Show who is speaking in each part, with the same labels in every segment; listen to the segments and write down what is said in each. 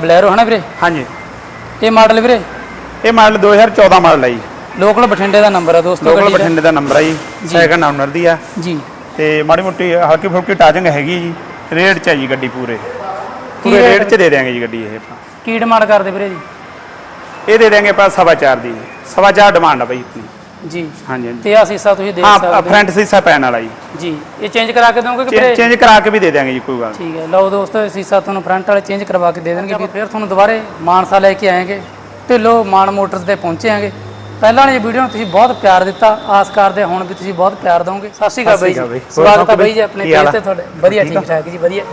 Speaker 1: Bolero ਹਨਾ ਵੀਰੇ?
Speaker 2: ਹਾਂਜੀ।
Speaker 1: ਇਹ ਮਾਡਲ ਵੀਰੇ?
Speaker 2: ਇਹ ਮਾਡਲ 2014 ਮਾਡਲ ਹੈ ਜੀ।
Speaker 1: ਲੋਕਲ ਬਠਿੰਡੇ ਦਾ ਨੰਬਰ ਆ ਦੋਸਤੋ
Speaker 2: ਲੋਕਲ। ਬਠਿੰਡੇ ਦਾ ਨੰਬਰ ਹੈ ਜੀ। ਸੈਕੰਡ ਓਨਰ ਦੀ ਆ।
Speaker 1: ਜੀ।
Speaker 2: ਤੇ ਮਾੜੀ ਮੋਟੀ ਹਲਕੀ ਫੁਲਕੀ ਟਾਜਿੰਗ ਹੈਗੀ ਜੀ। ਰੇਟ 'ਚ ਹੈ ਜੀ ਗੱਡੀ ਪੂਰੇ। ਪੂਰੇ
Speaker 1: ਰੇਟ?
Speaker 2: 'ਚ ਦੇ ਦਿਆਂਗੇ ਜੀ ਗੱਡੀ ਇਹ ਆਪਾਂ।
Speaker 1: ਕੀ ਡਿਮਾਂਡ ਕਰਦੇ ਵੀਰੇ ਜੀ?
Speaker 2: ਇਹ ਦੇ ਦਿਆਂਗੇ ਆਪਾਂ ਸਵਾ ਚਾਰ ਦੀ। ਸਵਾ ਚਾਰ ਡਿਮਾਂਡ ਆ ਬਾਈ ਆਪਣੀ।
Speaker 1: ਜੀ।
Speaker 2: ਹਾਂਜੀ
Speaker 1: ਤੇ ਆ ਸੀਸਾ ਤੁਸੀਂ ਦੇਖ
Speaker 2: ਹਾਂ
Speaker 1: ਸਕਦੇ ਹੋ।
Speaker 2: ਫਰੰਟ ਸੀਸਾ ਪੈਣ ਵਾਲਾ ਜੀ।
Speaker 1: ਜੀ ਇਹ ਚੇਂਜ ਕਰਾ ਕੇ ਦੋਗੇ ਕਿ ਵੀਰੇ
Speaker 2: ਚੇਂਜ ਕਰਾ ਕੇ ਵੀ ਦੇ ਦਿਆਂਗੇ ਜੀ ਕੋਈ ਗੱਲ।
Speaker 1: ਠੀਕ ਹੈ ਲਓ ਦੋਸਤੋ ਸੀਸਾ ਤੁਹਾਨੂੰ ਫਰੰਟ ਵਾਲੇ ਚੇਂਜ ਕਰਵਾ ਕੇ ਦੇ ਦੇਣਗੇ ਵੀ ਫਿਰ ਤੁਹਾਨੂੰ ਦੁਬਾਰੇ ਮਾਨਸਾ ਲੈ ਕੇ ਆਏਗੇ। ਢਿੱਲੋ ਮਾਨ ਮੋਟਰਸ ਤੇ ਪਹੁੰਚੇ ਆਂਗੇ। ਪਹਿਲਾਂ ਵਾਲੀ ਵੀਡੀਓ ਨੂੰ ਤੁਸੀਂ ਬਹੁਤ ਪਿਆਰ ਦਿੱਤਾ। ਆਸ ਕਰਦੇ ਹੁਣ ਵੀ ਤੁਸੀਂ ਬਹੁਤ ਪਿਆਰ ਦੋਗੇ ਸਤਿ ਸ਼੍ਰੀ ਅਕਾਲ ਬਾਈ ਸਵਾਗਤ ਹੈ ਬਾਈ ਜੀ ਆਪਣੇ ਪੇਜ ਤੇ? ਤੁਹਾਡੇ। ਵਧੀਆ
Speaker 2: ਠੀਕ?
Speaker 1: ਠੀਕ ਠਾਕ ਜੀ ਵਧੀਆ।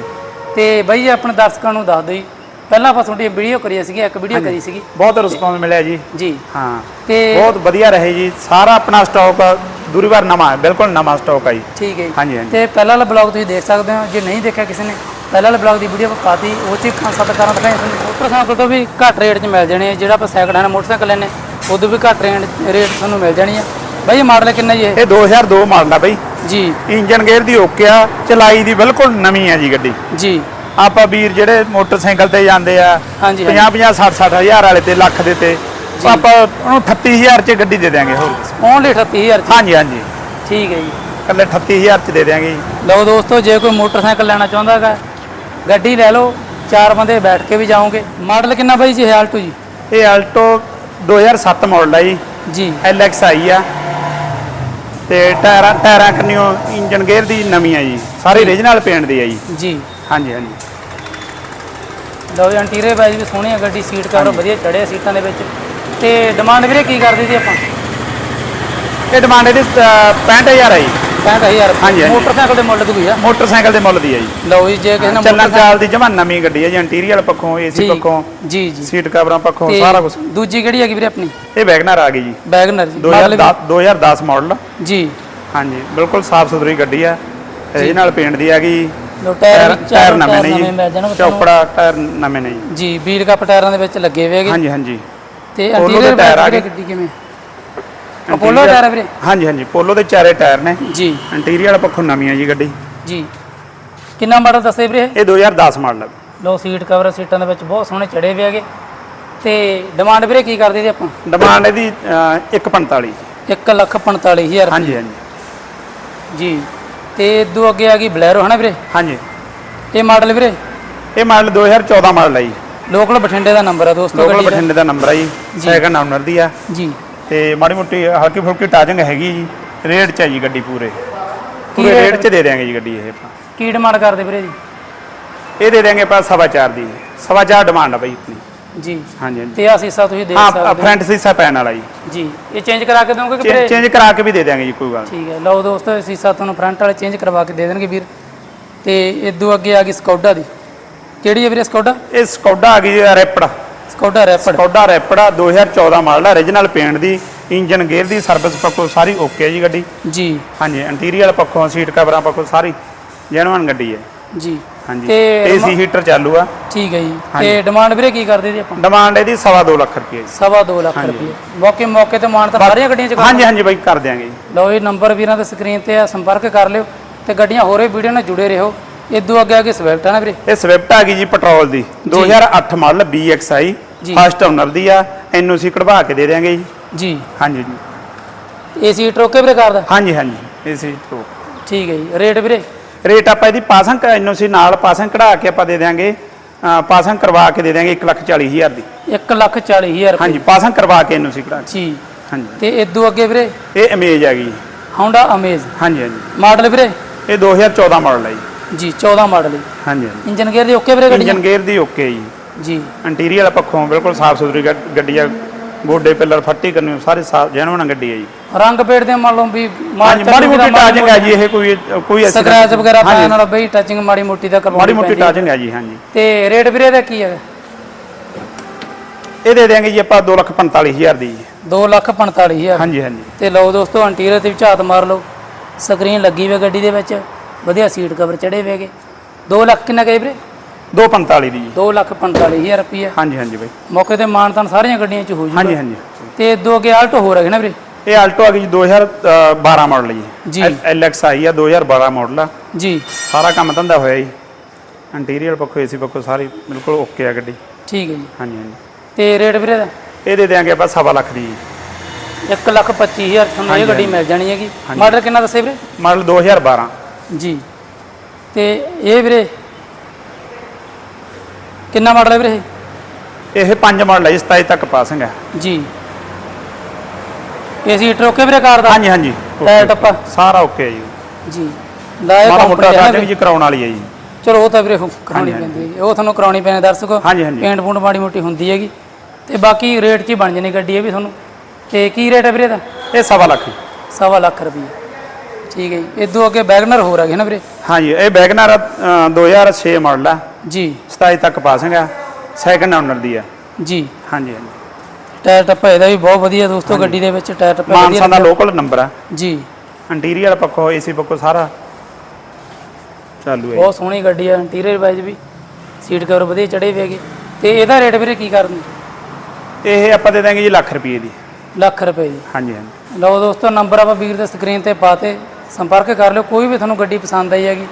Speaker 1: ਤੇ ਬਾਈ ਜੀ ਆਪਣੇ ਦਰਸ਼ਕਾਂ ਨੂੰ ਦੱਸ ਦਿਓ ਜੀ। ਪਹਿਲਾਂ ਆਪਾਂ ਤੁਹਾਡੀ ਵੀਡੀਓ ਕਰੀ ਸੀਗੀ ਇੱਕ ਵੀਡੀਓ ਕਰੀ ਸੀਗੀ।
Speaker 2: ਬਹੁਤ ਰਿਸਪੌਂਸ ਮਿਲਿਆ ਜੀ।
Speaker 1: ਜੀ।
Speaker 2: ਹਾਂ।
Speaker 1: ਤੇ
Speaker 2: ਬਹੁਤ ਵਧੀਆ ਰਹੇ ਜੀ। ਸਾਰਾ ਆਪਣਾ ਸਟਾਕ ਦੂਰੀ ਵਾਰ ਨਵਾਂ ਹੈ ਬਿਲਕੁਲ ਨਵਾਂ ਸਟਾਕ ਜੀ।
Speaker 1: ਠੀਕ ਹੈ ਜੀ।
Speaker 2: ਹਾਂਜੀ, ਹਾਂਜੀ।
Speaker 1: ਤੇ ਪਹਿਲਾਂ ਵਾਲਾ ਬਲੌਗ ਤੁਸੀਂ ਦੇਖ ਸਕਦੇ ਹੋ ਜੇ ਨਹੀਂ ਦੇਖਿਆ ਕਿਸੇ ਨੇ ਪਹਿਲਾਂ ਵਾਲੇ ਬਲੌਗ ਦੀ ਵੀਡੀਓ ਪਾਤੀ ਉਹ ਚ ਖਾਂ ਸੱਤ ਕਾਰਾਂ ਦਿਖਾਈਆਂ ਤੁਹਾਨੂੰ ਮੋਟਰਸਾਈਕਲ ਤੋਂ ਵੀ ਘੱਟ ਰੇਟ 'ਚ ਮਿਲ ਜਾਣੇ ਆ ਜਿਹੜਾ ਆਪਾਂ ਸੈਕਿੰਡ ਹੈਂਡ ਮੋਟਰਸਾਈਕਲ ਲੈਨੇ ਉਦੋਂ ਵੀ ਘੱਟ ਰੇਟ ਰੇਟ ਤੁਹਾਨੂੰ ਮਿਲ ਜਾਣੀ ਆ। ਬਾਈ ਇਹ ਮਾਡਲ ਕਿੰਨਾ ਜੀ ਇਹ?
Speaker 2: ਇਹ 2002 ਮਾਡਲ ਆ ਬਈ।
Speaker 1: ਜੀ।
Speaker 2: ਇੰਜਨ ਗੇਅਰ ਦੀ ਓਕੇ ਆ ਚਲਾਈ ਦੀ ਬਿਲਕੁਲ ਨਵੀਂ ਆ ਜੀ ਗੱਡੀ।
Speaker 1: ਜੀ।
Speaker 2: ਆਪਾਂ ਵੀਰ ਜਿਹੜੇ ਮੋਟਰਸਾਈਕਲ ਤੇ ਜਾਂਦੇ ਆ
Speaker 1: ਹਾਂਜੀ
Speaker 2: 50 50 60 60 ਹਜ਼ਾਰ ਵਾਲੇ ਤੇ ਲੱਖ ਦੇ ਤੇ। ਆਪਾਂ ਉਹਨੂੰ 38000 ਚ ਗੱਡੀ ਦੇ ਦਿਆਂਗੇ ਹੋਰ
Speaker 1: ਓਨਲੀ 38000 ਚ?
Speaker 2: ਹਾਂਜੀ ਹਾਂਜੀ।
Speaker 1: ਠੀਕ ਹੈ ਜੀ।
Speaker 2: ਕੱਲੇ 38000 ਚ ਦੇ ਦਿਆਂਗੇ ਜੀ।
Speaker 1: ਲਓ ਦੋਸਤੋ ਜੇ ਕੋਈ ਮੋਟਰਸਾਈਕਲ ਲੈਣਾ ਚਾਹੁੰਦਾ ਹੈਗਾ ਗੱਡੀ ਲੈ ਲਓ ਚਾਰ ਬੰਦੇ ਬੈਠ ਕੇ ਵੀ ਜਾਓਗੇ। ਮਾਡਲ ਕਿੰਨਾ ਬਾਈ ਜੀ ਇਹ ਆਲਟੋ ਜੀ?
Speaker 2: ਇਹ ਆਲਟੋ 2007 ਮਾਡਲ ਆ ਜੀ।
Speaker 1: ਜੀ।
Speaker 2: ਐਲਐਕਸ ਆਈ ਆ। ਤੇ ਟਾਇਰਾਂ ਟਾਇਰਾਂ ਕੰਨਿਓ ਇੰਜਨ ਗੇਅਰ ਦੀ ਨਵੀਂ ਆ ਜੀ। ਸਾਰੇ ਓਰੀਜਨਲ ਪੇਂਟ ਦੀ ਆ ਜੀ।
Speaker 1: ਜੀ।
Speaker 2: ਹਾਂਜੀ ਹਾਂਜੀ।
Speaker 1: ਲਓ ਜੀ ਇੰਟੀਰੀਅਰ ਵਾਈਜ਼ ਵੀ ਸੋਹਣੀ ਆ ਗੱਡੀ ਸੀਟ ਕਵਰ ਵਧੀਆ ਚੜਿਆ ਸੀਟਾਂ ਦੇ ਵਿੱਚ। ਤੇ ਡਿਮਾਂਡ ਵੀਰੇ ਕੀ ਕਰਦੇ ਸੀ ਆਪਾਂ?
Speaker 2: ਇਹ ਡਿਮਾਂਡ ਇਹਦੀ ਅਹ, 65000 ਆ ਜੀ।
Speaker 1: 65000
Speaker 2: ਹਾਂਜੀ, ਹਾਂਜੀ।
Speaker 1: ਮੋਟਰਸਾਈਕਲ ਦੇ ਮੁੱਲ ਦੀ ਆ?
Speaker 2: ਮੋਟਰਸਾਈਕਲ ਦੇ ਮੁੱਲ ਦੀ ਆ ਜੀ।
Speaker 1: ਲਓ ਜੀ ਜੇ ਕਿਸੇ ਨੇ
Speaker 2: ਚੱਲਣ ਚਾਲ ਦੀ ਜਮਾ ਨਵੀਂ ਗੱਡੀ ਹੈ ਜੀ ਇੰਟੀਰੀਅਰ ਪੱਖੋਂ ਏਸੀ
Speaker 1: ਜੀ
Speaker 2: ਪੱਖੋਂ
Speaker 1: ਜੀ ਜੀ।
Speaker 2: ਸੀਟ ਕਵਰਾਂ ਪੱਖੋਂ
Speaker 1: ਤੇ
Speaker 2: ਸਾਰਾ ਕੁਝ
Speaker 1: ਦੂਜੀ ਕਿਹੜੀ ਹੈਗੀ ਵੀਰੇ ਆਪਣੀ?
Speaker 2: ਇਹ ਵੈਗਨਰ ਆ ਗਈ ਜੀ।
Speaker 1: ਵੈਗਨਰ ਜੀ ਮਾਡਲ
Speaker 2: 2010 2010 ਮਾਡਲ
Speaker 1: ਜੀ।
Speaker 2: ਹਾਂਜੀ ਬਿਲਕੁਲ ਸਾਫ਼ ਸੁਥਰੀ ਗੱਡੀ ਆ। ਇਹ ਨਾਲ ਪੇਂਟ ਦੀ ਹੈਗੀ
Speaker 1: ਲੋ ਟਾਇਰ
Speaker 2: ਟਾਇਰ
Speaker 1: ਵੀ
Speaker 2: ਨਵੇਂ ਨੇ
Speaker 1: ਮਿਲ
Speaker 2: ਜੀ
Speaker 1: ਜਾਣਗੇ ਤੁਹਾਨੂੰ।
Speaker 2: ਚੌਪੜਾ ਟਾਇਰ ਨਵੇਂ ਨੇ ਜੀ।
Speaker 1: ਜੀ ਵੀਲ ਕੱਪ ਟਾਇਰਾਂ ਦੇ ਵਿੱਚ ਲੱਗੇ ਹੋਏ ਹੈਗੇ।
Speaker 2: ਹਾਂਜੀ ਹਾਂਜੀ।
Speaker 1: ਤੇ
Speaker 2: Polo ਦੇ ਟਾਇਰ ਆ ਗਏ।
Speaker 1: ਗੱਡੀ ਕਿਵੇਂ? ਅਪੋਲੋ ਟਾਇਰ ਆ ਵੀਰੇ?
Speaker 2: ਹਾਂਜੀ ਹਾਂਜੀ ਪੋਲੋ ਦੇ ਚਾਰੇ ਟਾਇਰ ਨੇ।
Speaker 1: ਜੀ।
Speaker 2: ਇੰਟੀਰੀਅਰ ਪੱਖੋਂ ਨਵੀਂ ਆ ਜੀ ਗੱਡੀ।
Speaker 1: ਜੀ। ਕਿੰਨਾ ਮਾਡਲ ਦੱਸੇ ਵੀਰੇ?
Speaker 2: ਇਹ 2010 ਮਾਡਲ ਹੈ
Speaker 1: ਲੋ ਸੀਟ ਕਵਰ ਸੀਟਾਂ ਦੇ ਵਿੱਚ ਬਹੁਤ ਸੋਹਣੇ ਚੜੇ ਹੋਏ ਹੈਗੇ। ਤੇ ਡਿਮਾਂਡ ਵੀਰੇ ਕੀ ਕਰਦੇ ਜੀ ਆਪਾਂ?
Speaker 2: ਡਿਮਾਂਡ ਇਹਦੀ ਅਹ, 145
Speaker 1: 1 ਲੱਖ 45000
Speaker 2: ਹਾਂਜੀ ਹਾਂਜੀ।
Speaker 1: ਜੀ। ਤੇ ਇਦੋਂ ਅੱਗੇ ਆ ਗਈ ਬਲੈਰੋ ਹਨਾ ਵੀਰੇ?
Speaker 2: ਹਾਂਜੀ।
Speaker 1: ਇਹ ਮਾਡਲ ਵੀਰੇ?
Speaker 2: ਇਹ ਮਾਡਲ 2014 ਮਾਡਲ ਹੈ ਜੀ।
Speaker 1: ਲੋਕਲ ਬਠਿੰਡੇ ਦਾ ਨੰਬਰ ਆ ਦੋਸਤੋ
Speaker 2: ਲੋਕਲ
Speaker 1: ਗੱਡੀ ਦਾ।
Speaker 2: ਬਠਿੰਡੇ ਦਾ ਨੰਬਰ ਹੈ ਜੀ ਸੈਕੰਡ ਓਨਰ ਦੀ ਆ।
Speaker 1: ਜੀ।
Speaker 2: ਤੇ ਮਾੜੀ ਮੋਟੀ ਹਲਕੀ ਫੁਲਕੀ ਟਾਜਿੰਗ ਹੈਗੀ ਜੀ ਰੇਟ 'ਚ ਹੈ ਜੀ ਗੱਡੀ ਪੂਰੇ। ਪੂਰੇ
Speaker 1: ਰੇਟ?
Speaker 2: ਰੇਟ 'ਚ ਦੇ ਦਿਆਂਗੇ ਜੀ ਗੱਡੀ ਇਹ ਆਪਾਂ।
Speaker 1: ਕੀ ਡਿਮਾਂਡ ਕਰਦੇ ਵੀਰੇ ਜੀ?
Speaker 2: ਇਹ ਦੇ ਦਿਆਂਗੇ ਆਪਾਂ ਸਵਾ ਚਾਰ ਦੀ। ਸਵਾ ਚਾਰ ਡਿਮਾਂਡ ਆ ਬਈ ਆਪਣੀ।
Speaker 1: ਜੀ।
Speaker 2: ਹਾਂਜੀ ਹਾਂਜੀ।
Speaker 1: ਤੇ ਆ ਸੀਸਾ ਤੁਸੀਂ ਦੇਖ
Speaker 2: ਹਾਂ
Speaker 1: ਸਕਦੇ
Speaker 2: ਫਰੰਟ ਸੀਸਾ ਪੈਣ ਵਾਲਾ ਜੀ।
Speaker 1: ਜੀ। ਇਹ ਚੇਂਜ ਕਰਾ ਕੇ ਦੋਗੇ ਕਿ ਵੀਰੇ?
Speaker 2: ਚੇਂਜ ਕਰਾ ਕੇ ਵੀ ਦੇ ਦਿਆਂਗੇ ਜੀ ਕੋਈ ਗੱਲ ਨਹੀਂ।
Speaker 1: ਠੀਕ ਹੈ। ਲਓ ਦੋਸਤੋ ਇਹ ਸੀਸਾ ਤੁਹਾਨੂੰ ਫਰੰਟ ਵਾਲੇ ਚੇਂਜ ਕਰਵਾ ਕੇ ਦੇ ਦੇਣਗੇ ਵੀਰ। ਤੇ ਇਦੋਂ ਅੱਗੇ ਆ ਗਈ ਸਕੌਡਾ ਦੀ। ਕਿਹੜੀ ਹੈ ਵੀਰੇ ਸਕੌਡਾ?
Speaker 2: ਇਹ ਸਕੌਡਾ ਆ ਗਈ rapid
Speaker 1: Skoda rapid
Speaker 2: Skoda Rapid ਆ 2014 ਮਾਡਲ origignal ਪੇਂਟ ਦੀ ਇੰਜਨ ਗੇਅਰ ਦੀ ਸਰਵਿਸ ਪੱਖੋਂ ਸਾਰੀ ਓਕੇ ਹੈ ਜੀ ਗੱਡੀ।
Speaker 1: ਜੀ।
Speaker 2: ਹਾਂਜੀ ਇੰਟੀਰੀਅਰ ਪੱਖੋਂ ਸੀਟ ਕਵਰਾਂ ਪੱਖੋਂ ਸਾਰੀ ਜੈਨੂਅਨ ਗੱਡੀ ਹੈ।
Speaker 1: ਜੀ।
Speaker 2: ਹਾਂਜੀ।
Speaker 1: ਤੇ
Speaker 2: ਏਸੀ ਹੀਟਰ ਚਾਲੂ ਆ।
Speaker 1: ਠੀਕ ਹੈ ਜੀ। ਤੇ ਡਿਮਾਂਡ ਵੀਰੇ ਕੀ ਕਰਦੇ ਜੀ ਆਪਾਂ?
Speaker 2: ਡਿਮਾਂਡ ਇਹਦੀ ਸਵਾ ਦੋ ਲੱਖ ਰੁਪਏ ਜੀ।
Speaker 1: ਸਵਾ ਦੋ ਲੱਖ
Speaker 2: ਹਾਂਜੀ।
Speaker 1: ਰੁਪਏ। ਮੌਕੇ ਮੌਕੇ ਤੇ ਮਾਨ ਤਾਂ ਸਾਰੀਆਂ ਗੱਡੀਆਂ ਚ ਕਰ।
Speaker 2: ਹਾਂਜੀ ਹਾਂਜੀ ਬਾਈ ਕਰ ਦਿਆਂਗੇ ਜੀ।
Speaker 1: ਲਓ ਇਹ ਨੰਬਰ ਵੀਰਾਂ ਦੇ ਸਕਰੀਨ ਤੇ ਆ ਸੰਪਰਕ ਕਰ ਲਿਓ ਤੇ ਗੱਡੀਆਂ ਹੋਰੇ ਵੀਡੀਓ ਨਾਲ ਜੁੜੇ ਰਹੋ। ਇਦੋਂ ਅੱਗੇ ਆ ਕੇ ਸਵਿਫਟ ਹੈ ਨਾ ਵੀਰੇ?
Speaker 2: ਇਹ ਸਵਿਫਟ ਆ ਗਈ ਜੀ ਪੈਟਰੋਲ ਦੀ। 2008 ਮਾਡਲ BXI। ਫਸਟ ਓਨਰ ਦੀ ਆ। ਐਨਓਸੀ ਕਢਵਾ ਕੇ ਦੇ ਦਿਆਂਗੇ ਜੀ।
Speaker 1: ਜੀ।
Speaker 2: ਹਾਂਜੀ ਜੀ।
Speaker 1: ਏਸੀ ਟਰੋਕੇ ਵੀਰੇ ਕਰਦਾ
Speaker 2: ਹਾਂਜੀ ਹਾਂਜੀ। ਏਸੀ ਤੋਂ
Speaker 1: ਠੀਕ ਹੈ ਜੀ। ਰੇਟ ਵੀਰੇ?
Speaker 2: ਰੇਟ ਆਪਾਂ ਇਹਦੀ ਪਾਸਿੰਗ ਐਨਓਸੀ ਨਾਲ ਪਾਸਿੰਗ ਕਢਾ ਕੇ ਆਪਾਂ ਦੇ ਦਿਆਂਗੇ। ਪਾਸਿੰਗ ਕਰਵਾ ਕੇ ਦੇ ਦਿਆਂਗੇ 140000 ਦੀ।
Speaker 1: 1 ਲੱਖ 40 ਹਜ਼ਾਰ ਰੁਪਏ।
Speaker 2: ਹਾਂਜੀ ਪਾਸਿੰਗ ਕਰਵਾ ਕੇ ਐਨਓਸੀ ਕਢਾ ਕੇ।
Speaker 1: ਜੀ।
Speaker 2: ਹਾਂਜੀ।
Speaker 1: ਤੇ ਇਦੋਂ ਅੱਗੇ ਵੀਰੇ?
Speaker 2: ਇਹ ਇਮੇਜ ਆ ਗਈ।
Speaker 1: Honda Amaze
Speaker 2: ਹਾਂਜੀ ਹਾਂਜੀ।
Speaker 1: ਮਾਡਲ ਵੀਰੇ?
Speaker 2: ਇਹ 2014 ਮਾਡਲ ਹੈ ਜੀ।
Speaker 1: ਜੀ 14 ਮਾਡਲ ਹੈ
Speaker 2: ਹਾਂਜੀ ਹਾਂਜੀ।
Speaker 1: ਇੰਜਨ ਗੇਅਰ ਦੀ ਓਕੇ ਵੀਰੇ ਗੱਡੀ
Speaker 2: ਇੰਜਨ ਗੇਅਰ ਦੀ ਓਕੇ ਜੀ।
Speaker 1: ਜੀ।
Speaker 2: ਇੰਟੀਰੀਅਰ ਪੱਖੋਂ ਬਿਲਕੁਲ ਸਾਫ਼ ਸੁਥਰੀ ਗੱਡ- ਗੱਡੀ ਆ ਗੋਡੇ ਪਿੱਲਰ ਫੱਟੀ ਕਰਨੀ ਸਾਰੇ ਸਾਫ਼ ਜੈਨੂਨ ਗੱਡੀ ਹੈ ਜੀ।
Speaker 1: ਰੰਗ ਪੇੜ ਦੇ ਮੰਨ ਲਓ ਵੀ
Speaker 2: ਹਾਂਜੀ ਮਾੜੀ ਮੋਟੀ ਟਾਚਿੰਗ ਹੈ ਜੀ ਇਹ ਕੋਈ ਕੋਈ ਐਸੀ
Speaker 1: ਸਕ੍ਰੈਚ ਵਗੈਰਾ ਪਾਣ ਨਾਲ ਬਈ ਟੱਚਿੰਗ ਮਾੜੀ ਮੋਟੀ ਦਾ ਕਰਵਾਉਣੀ
Speaker 2: ਮਾੜੀ ਮੋਟੀ
Speaker 1: ਪੈਂਦੀ ਹੈ।
Speaker 2: ਟਾਚਿੰਗ ਹੈ ਜੀ ਹਾਂਜੀ।
Speaker 1: ਤੇ ਰੇਟ ਵੀਰੇ ਦਾ ਕੀ ਹੈ
Speaker 2: ਇਹ ਦੇ ਦਿਆਂਗੇ ਜੀ ਆਪਾਂ 245000 ਦੀ ਜੀ।
Speaker 1: 2 ਲੱਖ 45 ਹਜ਼ਾਰ।
Speaker 2: ਹਾਂਜੀ ਹਾਂਜੀ।
Speaker 1: ਤੇ ਲਓ ਦੋਸਤੋ ਇੰਟੀਰੀਅਰ ਤੇ ਵੀ ਝਾਤ ਮਾਰ ਲਓ। ਸਕਰੀਨ ਲੱਗੀ ਹੋਈ ਗੱਡੀ ਦੇ ਵਿੱਚ। ਵਧੀਆ ਸੀਟ ਕਵਰ ਚੜੇ ਹੋਏਗੇ 2 ਲੱਖ ਕਿੰਨਾ ਕਹੇ ਵੀਰੇ?
Speaker 2: 245 ਦੀ ਜੀ।
Speaker 1: 2 ਲੱਖ 45 ਹਜ਼ਾਰ ਰੁਪਏ
Speaker 2: ਹਾਂਜੀ ਹਾਂਜੀ ਬਾਈ।
Speaker 1: ਮੌਕੇ ਤੇ ਮਾਨਤਾਨ ਸਾਰੀਆਂ ਗੱਡੀਆਂ 'ਚ ਹੋ
Speaker 2: ਹਾਂਜੀ
Speaker 1: ਜੂਗਾ।
Speaker 2: ਹਾਂਜੀ
Speaker 1: ਤੇ ਦੋ ਅੱਗੇ ਆਲਟੋ ਹੋ ਰਹੇ ਨਾ ਵੀਰੇ?
Speaker 2: ਇਹ ਆਲਟੋ ਆ ਗਈ ਜੀ 2012 ਮਾਡਲ ਜੀ। ਐਲਐਕਸ ਆਈ ਆ 2012 ਮਾਡਲ ਆ।
Speaker 1: ਜੀ।
Speaker 2: ਸਾਰਾ ਕੰਮ ਧੰਦਾ ਹੋਇਆ ਜੀ। ਇੰਟੀਰੀਅਰ ਪੱਖੋਂ ਏਸੀ ਪੱਖੋਂ ਸਾਰੀ ਬਿਲਕੁਲ ਓਕੇ ਆ ਗੱਡੀ।
Speaker 1: ਠੀਕ ਹੈ ਜੀ।
Speaker 2: ਹਾਂਜੀ ਹਾਂਜੀ।
Speaker 1: ਤੇ ਰੇਟ ਵੀਰੇ ਦਾ?
Speaker 2: ਇਹ ਦੇ ਦਿਆਂਗੇ ਆਪਾਂ ਸਵਾ ਲੱਖ ਦੀ ਜੀ।
Speaker 1: 1 ਲੱਖ 25 ਹਜ਼ਾਰ ਤੁਹਾਨੂੰ ਇਹ
Speaker 2: ਹਾਂਜੀ,
Speaker 1: ਗੱਡੀ
Speaker 2: ਹਾਂਜੀ।
Speaker 1: ਮਿਲ ਜਾਣੀ ਹੈਗੀ।
Speaker 2: ਹਾਂਜੀ।
Speaker 1: ਮਾਡਲ ਕਿੰਨਾ ਦੱਸੇ ਵੀਰੇ?
Speaker 2: ਮਾਡਲ 2012
Speaker 1: ਜੀ। ਤੇ ਇਹ ਵੀਰੇ ਕਿੰਨਾ ਮਾਡਲ ਹੈ ਵੀਰੇ ਇਹ?
Speaker 2: ਪੰਜ ਮਾਡਲ ਹੈ ਜੀ 27 ਤੱਕ ਪਾਸਿੰਗ ਹੈ।
Speaker 1: ਜੀ। ਇਹ ਸੀਟ ਰੋਕੇ ਵੀਰੇ ਕਾਰ ਦਾ?
Speaker 2: ਹਾਂਜੀ ਹਾਂਜੀ।
Speaker 1: Tyre
Speaker 2: okay।
Speaker 1: ਟੱਪਾ
Speaker 2: ਸਾਰਾ ਓਕੇ ਜੀ।
Speaker 1: ਜੀ। ਲਾਏ
Speaker 2: ਮਾੜਾ ਮੋਟਾ ਜੀ ਕਰਾਉਣ ਵਾਲੀ ਹੈ ਜੀ।
Speaker 1: ਚਲੋ ਉਹ ਤਾਂ ਵੀਰੇ ਹੁਣ ਕਰਾਉਣੀ
Speaker 2: ਹਾਂਜੀ,
Speaker 1: ਪੈਂਦੀ ਹੈ। ਉਹ ਤੁਹਾਨੂੰ ਕਰਾਉਣੀ ਪੈਣੀ ਦਰਸ਼ਕੋ।
Speaker 2: ਹਾਂਜੀ, ਹਾਂਜੀ।
Speaker 1: ਪੇਂਟ ਪੂੰਟ ਮਾੜੀ ਮੋਟੀ ਹੁੰਦੀ ਹੈਗੀ। ਤੇ ਬਾਕੀ ਰੇਟ 'ਚ ਹੀ ਬਣ ਜਾਣੀ ਗੱਡੀ ਇਹ ਵੀ ਤੁਹਾਨੂੰ। ਤੇ ਕੀ ਰੇਟ ਹੈ ਵੀਰੇ ਦਾ
Speaker 2: ਇਹ ਸਵਾ ਲੱਖ ਜੀ।
Speaker 1: ਸਵਾ ਲੱਖ ਰੁਪਏ ਠੀਕ ਹੈ ਜੀ। ਇਦੋਂ ਅੱਗੇ ਵੈਗਨਰ ਹੋਰ ਹੈਗੇ ਨਾ ਵੀਰੇ?
Speaker 2: ਹਾਂਜੀ ਇਹ ਵੈਗਨਰ 2006 ਮਾਡਲ ਹੈ
Speaker 1: ਜੀ।
Speaker 2: 27 ਤੱਕ ਪਾਸਿੰਗ ਹੈ ਸੈਕੰਡ ਓਨਰ ਦੀ ਹੈ
Speaker 1: ਜੀ।
Speaker 2: ਹਾਂਜੀ ਹਾਂਜੀ।
Speaker 1: ਟਾਇਰ ਟੱਪਾ ਇਹਦਾ ਵੀ ਬਹੁਤ ਵਧੀਆ ਦੋਸਤੋ ਗੱਡੀ ਦੇ ਵਿੱਚ ਟਾਇਰ ਟੱਪਾ
Speaker 2: ਮਾਨਸਾ ਦਾ ਲੋਕਲ ਨੰਬਰ ਹੈ
Speaker 1: ਜੀ।
Speaker 2: ਇੰਟੀਰੀਅਰ ਪੱਖੋਂ ਏਸੀ ਪੱਖੋਂ ਸਾਰਾ। ਚਾਲੂ ਹੈ
Speaker 1: ਬਹੁਤ ਸੋਹਣੀ ਗੱਡੀ ਆ ਇੰਟੀਰੀਅਰ ਵਾਈਜ਼ ਵੀ। ਸੀਟ ਕਵਰ ਵਧੀਆ ਚੜੇ ਹੋਏ ਹੈਗੇ। ਤੇ ਇਹਦਾ ਰੇਟ ਵੀਰੇ ਕੀ ਕਰਦੇ
Speaker 2: ਇਹ ਆਪਾਂ ਦੇ ਦਾਂਗੇ ਜੀ ਲੱਖ ਰੁਪਏ ਦੀ।
Speaker 1: ਲੱਖ ਰੁਪਏ ਜੀ
Speaker 2: ਹਾਂਜੀ ਹਾਂਜੀ।
Speaker 1: ਲਓ ਦੋਸਤੋ ਨੰਬਰ ਆਪਾਂ ਵੀਰ ਦੇ ਸਕਰੀਨ ਤੇ ਪਾਤੇ ਸੰਪਰਕ ਕਰ ਲਿਓ ਕੋਈ ਵੀ ਤੁਹਾਨੂੰ ਗੱਡੀ ਪਸੰਦ ਆਈ ਹੈਗੀ।